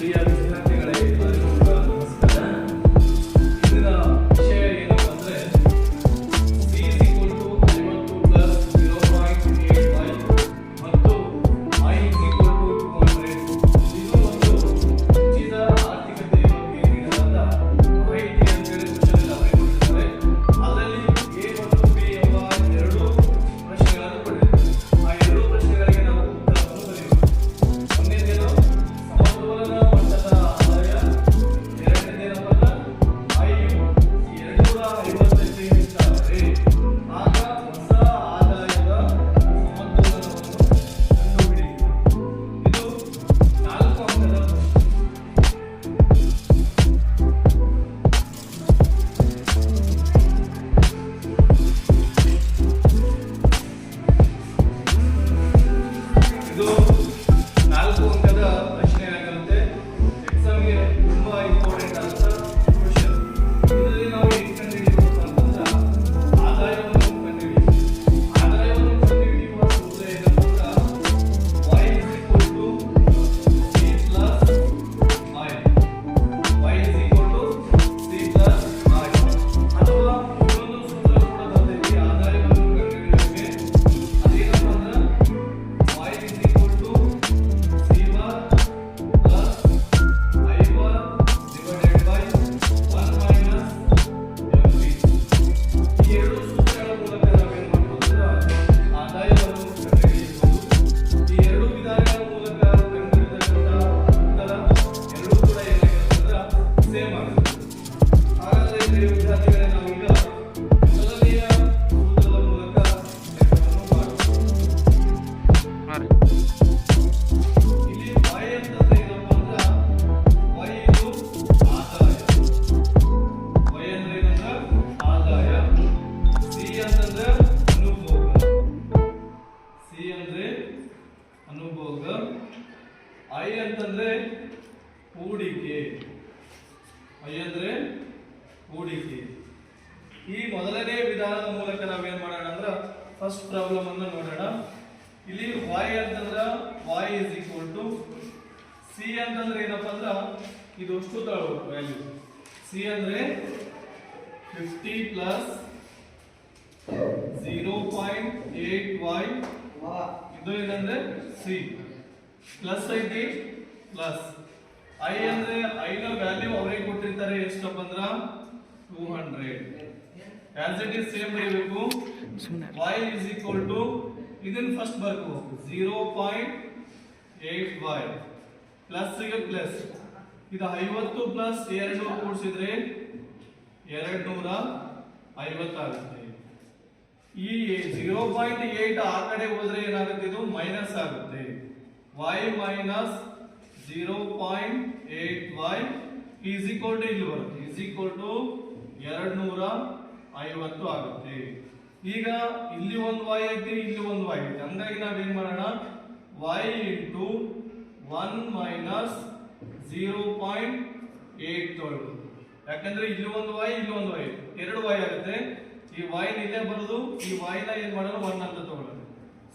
Yeah. ಹೂಡಿಕೆ ಈ ಮೊದಲನೇ ವಿಧಾನದ ಮೂಲಕ ನಾವೇನ್ ಮಾಡೋಣ ಅಂದ್ರೆ ಫಸ್ಟ್ ಪ್ರಾಬ್ಲಮ್ ಅನ್ನು ನೋಡೋಣ. ಇಲ್ಲಿ ವೈ ಅಂತಂದ್ರೆ y is equal to C ಅಂತಂದ್ರೆ ಏನಪ್ಪ ಅಂದ್ರೆ ಇದು ಅಷ್ಟು ತಗೊಳ್ಬೇಕು ವ್ಯಾಲ್ಯೂ ಸಿ ಅಂದ್ರೆ fifty plus zero point eight Y. ಇದು ಏನಂದ್ರೆ ಸಿ ಪ್ಲಸ್ ಐತಿ ಪ್ಲಸ್ ಐ ಅಂದ್ರೆ ಐನ ವ್ಯಾಲ್ಯೂ ಅವರಿಗೆ ಕೊಟ್ಟಿರ್ತಾರೆ ಎಷ್ಟಪ್ಪ ಅಂದ್ರೆ? Two hundred as it is same ಬರೀಬೇಕು. Y is equal to ಇದನ್ನ ಫಸ್ಟ್ ಏಟ್ ವೈ ಪ್ಲಸ್ಗೆ ಪ್ಲಸ್ ಇದು ಐವತ್ತು ಪ್ಲಸ್ ಎರಡು ಕೂಡಿಸಿದ್ರೆ ಎರಡು ನೂರ ಐವತ್ತಾಗುತ್ತೆ. ಈ ಝೀರೋ ಪಾಯಿಂಟ್ ಏಟ್ ಆ ಕಡೆ ಹೋದ್ರೆ ಏನಾಗುತ್ತೆ? ಇದು ಮೈನಸ್ ಆಗುತ್ತೆ. Y minus zero point eight Y is equal ಇಲ್ಲಿ ಬರುತ್ತೆ. ಈಸ್ ಈಕ್ವಲ್ ಟು ಎರಡು ನೂರ ಐವತ್ತು ಆಗುತ್ತೆ. ಈಗ ಇಲ್ಲಿ ಒಂದು ವೈ ಐತಿ, ಇಲ್ಲಿ ಒಂದು ವೈ ಐತಿ. ಹಂಗಾಗಿ ನಾವೇನ್ ಮಾಡೋಣ? Y into one minus zero point eight ತೊಗೊಳ್ಬೋದು ಯಾಕಂದ್ರೆ ಇಲ್ಲಿ ಒಂದು ವೈ ಇಲ್ಲಿ ಒಂದು ವೈ ಎರಡು ವೈ ಆಗುತ್ತೆ. ಈ y ನ ಇಲ್ಲೇ ಬರೋದು, ಈ y ನ ಏನ್ ಮಾಡೋಣ ಒನ್ ಅಂತ ತಗೊಳ್ಳೋದು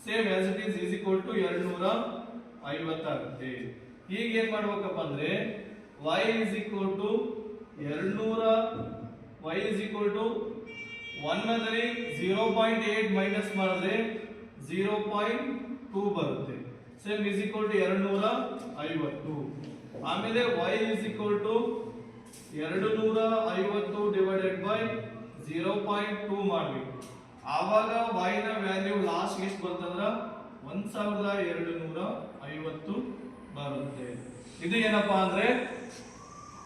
same as it is is equal to ಎರಡು ನೂರ ಐವತ್ತಾಗುತ್ತೆ ಈಗ ಏನ್ ಮಾಡ್ಬೇಕಪ್ಪ ಅಂದ್ರೆ ವೈ ಇಸ್ ಈಕ್ವಲ್ ಟು ಎರಡು ನೂರ y is equal to one ಅಂದ್ರೆ ಜೀರೋ ಪಾಯಿಂಟ್ ಏಟ್ ಮೈನಸ್ ಮಾಡಿದ್ರೆ ಝೀರೋ ಪಾಯಿಂಟ್ ಟೂ ಬರುತ್ತೆ. ಸೇಮ್ ಇಸ್ ಈಕ್ವಲ್ ಟು ಎರಡು ನೂರ ಐವತ್ತು ಆಮೇಲೆ ವೈ ಇಸ್ ಈಕ್ವಲ್ ಟು ಎರಡು ನೂರ ಐವತ್ತು divided by zero point two ಮಾಡಬೇಕು. ಆವಾಗ ವೈನ ವ್ಯಾಲ್ಯೂ ಲಾಸ್ಟ್ ಎಷ್ಟು ಬರ್ತಂದ್ರ? ಒಂದು ಸಾವಿರದ ಎರಡು ನೂರ ಐವತ್ತು ಬರುತ್ತೆ. ಇದು ಏನಪ್ಪಾ ಅಂದ್ರೆ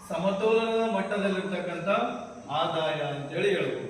ಸಮತೋಲನದ ಮಟ್ಟದಲ್ಲಿರ್ತಕ್ಕಂಥ ಆದಾಯ ಅಂತೇಳಿ ಹೇಳ್ಬೋದು.